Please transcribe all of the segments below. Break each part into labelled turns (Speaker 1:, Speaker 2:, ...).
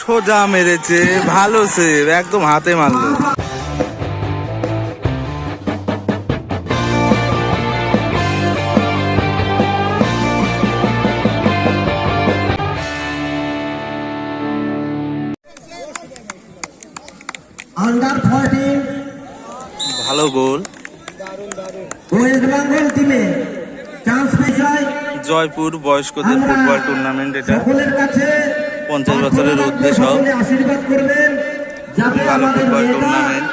Speaker 1: সোজা মেরেছে ভালো সেভ একদম হাতে মারলো। ভালো গোল জয়পুর বয়স্কদের ফুটবল টুর্নামেন্ট এটা।
Speaker 2: সকলের কাছে
Speaker 1: পঞ্চাশ বছরের
Speaker 2: আশীর্বাদ করবেন যাতে
Speaker 1: ভালো
Speaker 2: আমাদের
Speaker 1: ফুটবল টুর্নামেন্ট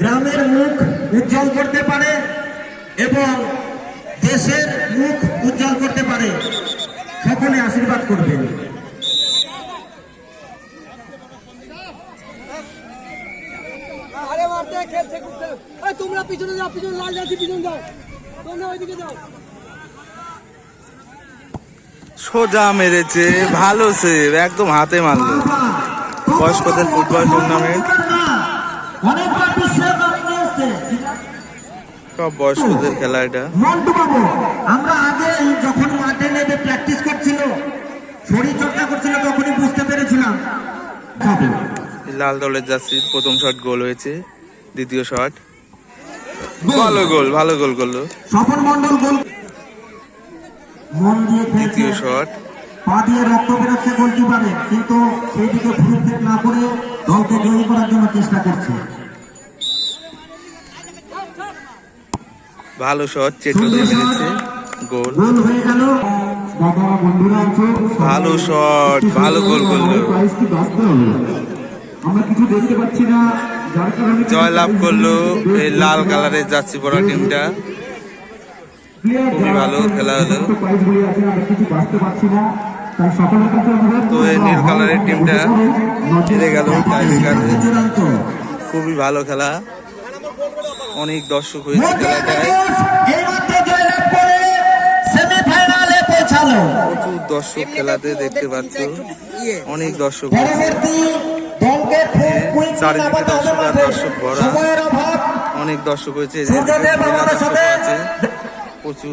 Speaker 2: গ্রামের মুখ উজ্জ্বল করতে পারে এবং দেশের মুখ উজ্জ্বল করতে পারে। সকলে আশীর্বাদ করবেন।
Speaker 3: তোমরা পিছনে যাও পিছনে লাল যাচ্ছি পিছনে যাও। তোমরা ওইদিকে যাও।
Speaker 1: সোজা মেরেছে ভালো সেভ একদম হাতে মারলো। বয়স্কদের ফুটবল টুর্নামেন্ট সব বয়স্কদের খেলা এটা।
Speaker 2: আমরা আগে যখন মাঠে নেমে প্র্যাকটিস করছিল শরীর চর্চা করছিল তখনই বুঝতে পেরেছিলাম।
Speaker 1: লাল দলের জার্সির প্রথম শট গোল হয়েছে দ্বিতীয় শট ভালো গোল ভালো গোল করল।
Speaker 2: স্বপন মন্ডল গোল মন দিয়ে খেলছে পা দিয়ে রক্ত বেরোচ্ছে গোলকিপারে কিন্তু সেই দিকে ভুরুক্ষেপ না করে দলকে জয়ী করার জন্য চেষ্টা করছে।
Speaker 1: ভালো শট চেটো দিয়ে মেরেছে। গোল।
Speaker 2: গোল হয়ে গেল। দাদা বন্ধুরা আছো।
Speaker 1: ভালো শট ভালো গোল করল।
Speaker 2: আমরা কিছু দেখতে পাচ্ছি না।
Speaker 1: জয় লাভ করল এই লাল কালারের জার্সি পরা টিমটা। খুবই ভালো খেলা হলো তো এই নীল কালারের টিমটা হেরে গেল খুবই ভালো খেলা। অনেক দর্শক হয়েছে খেলাটায় প্রচুর দর্শক খেলাতে দেখতে পাচ্ছ। অনেক দর্শক
Speaker 2: কুইক
Speaker 1: চারিদিকে দর্শক আর দর্শক ভরা। অনেক দর্শক হয়েছে। 我
Speaker 2: 就